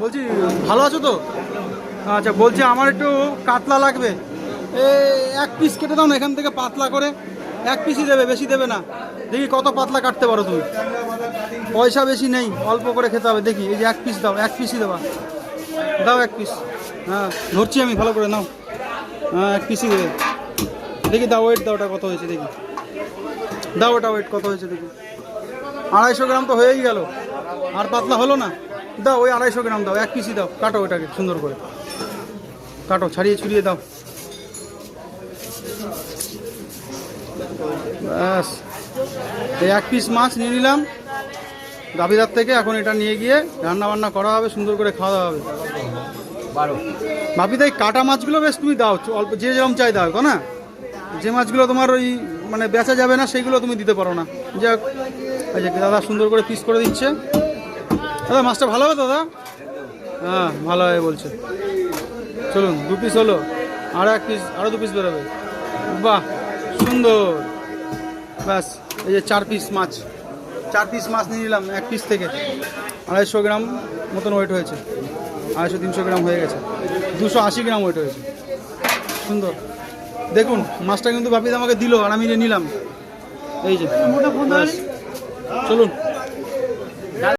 বলছি, ভালো আছো তো? আচ্ছা বলছি আমার একটু কাতলা লাগবে। এক পিস কেটে দাও না, এখান থেকে পাতলা করে। এক পিসই দেবে, বেশি দেবে না। দেখি কত পাতলা কাটতে পারো তুমি। পয়সা বেশি নেই, অল্প করে খেতে হবে। দেখি, এই যে এক পিস দাও, এক পিসই দেবা। দাও এক পিস হ্যাঁ ধরছি আমি, ভালো করে, নাও। হ্যাঁ এক পিসই দেবে। দেখি দাও ওয়েট দাও ওটা কত হয়েছে, দেখি। দাও ওটা ওয়েট কত হয়েছে, দেখি। আড়াইশো গ্রাম তো হয়েই গেল। আর পাতলা হলো না? দাও ওই আড়াইশো গ্রাম দাও এক পিসি দাও। কাটো ওটাকে সুন্দর করে। কাটো ছাড়িয়ে ছুড়িয়ে দাও। ব্যাস। এই এক পিস মাছ নিয়ে নিলাম। গাভীদার থেকে এখন এটা নিয়ে গিয়ে রান্না বান্না করা হবে সুন্দর করে খাওয়া দাওয়া হবে। ভাবি তাই কাটা মাছগুলো বেশ তুমি দাও অল্প যে যেরকম চাই দাও তো না? যে মাছগুলো তোমার ওই মানে বেচা যাবে না সেইগুলো তুমি দিতে পারো না। যাক দাদা সুন্দর করে পিস করে দিচ্ছে। দাদা, মাছটা ভালো হবে দাদা? হ্যাঁ ভালো হবে বলছে। চলুন, দু পিস হলো। আরও এক পিস আরও দু পিস বেরোবে। বাহ, সুন্দর। ব্যাস, এই যে চার পিস মাছ। চার পিস মাছ নিয়ে নিলাম এক পিস থেকে। আড়াইশো গ্রাম মতন ওয়েট হয়েছে। আড়াইশো, তিনশো গ্রাম হয়ে গেছে। দুশো আশি গ্রাম ওয়েট হয়েছে। সুন্দর। দেখুন, মাছটা কিন্তু বাপিদ আমাকে দিল, আর আমি নিলাম। এই যে। চলুন।